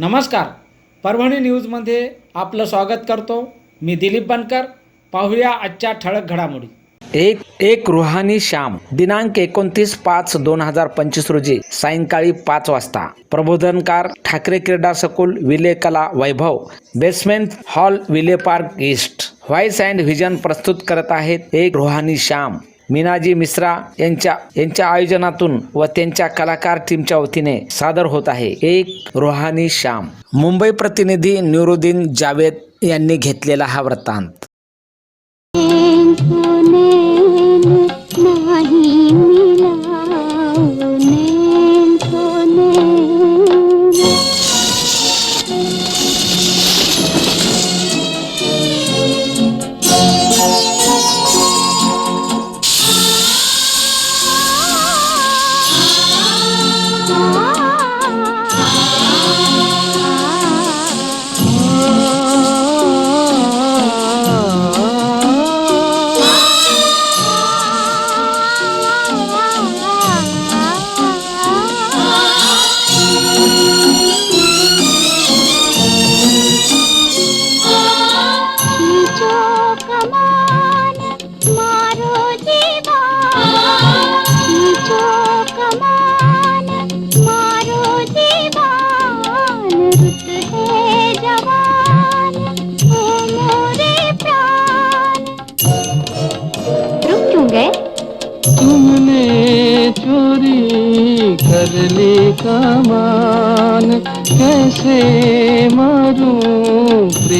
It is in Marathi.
नमस्कार. परभणी न्यूजमध्ये आपलं स्वागत करतो. मी दिलीप बनकर. पाहूया आजच्या ठळक घडामोडी. एक एक रुहानी श्याम दिनांक एकोणतीस पाच दोन हजार पंचवीस रोजी सायंकाळी पाच वाजता. प्रबोधनकार ठाकरे क्रीडा school Vile Kala Vaibhav basement hall Vile Parle east. Voice and vision प्रस्तुत करत आहेत एक रुहानी श्याम. मीनाजी मिश्रा यांच्या यांच्या आयोजनातून व त्यांच्या कलाकार टीमच्या वतीने सादर होत आहे. एक रुहानी श्याम. मुंबई प्रतिनिधी निरुद्दीन जावेद यांनी घेतलेला हा वृत्तांत. तुमने चोरी कर ली कमान कैसे मारूं?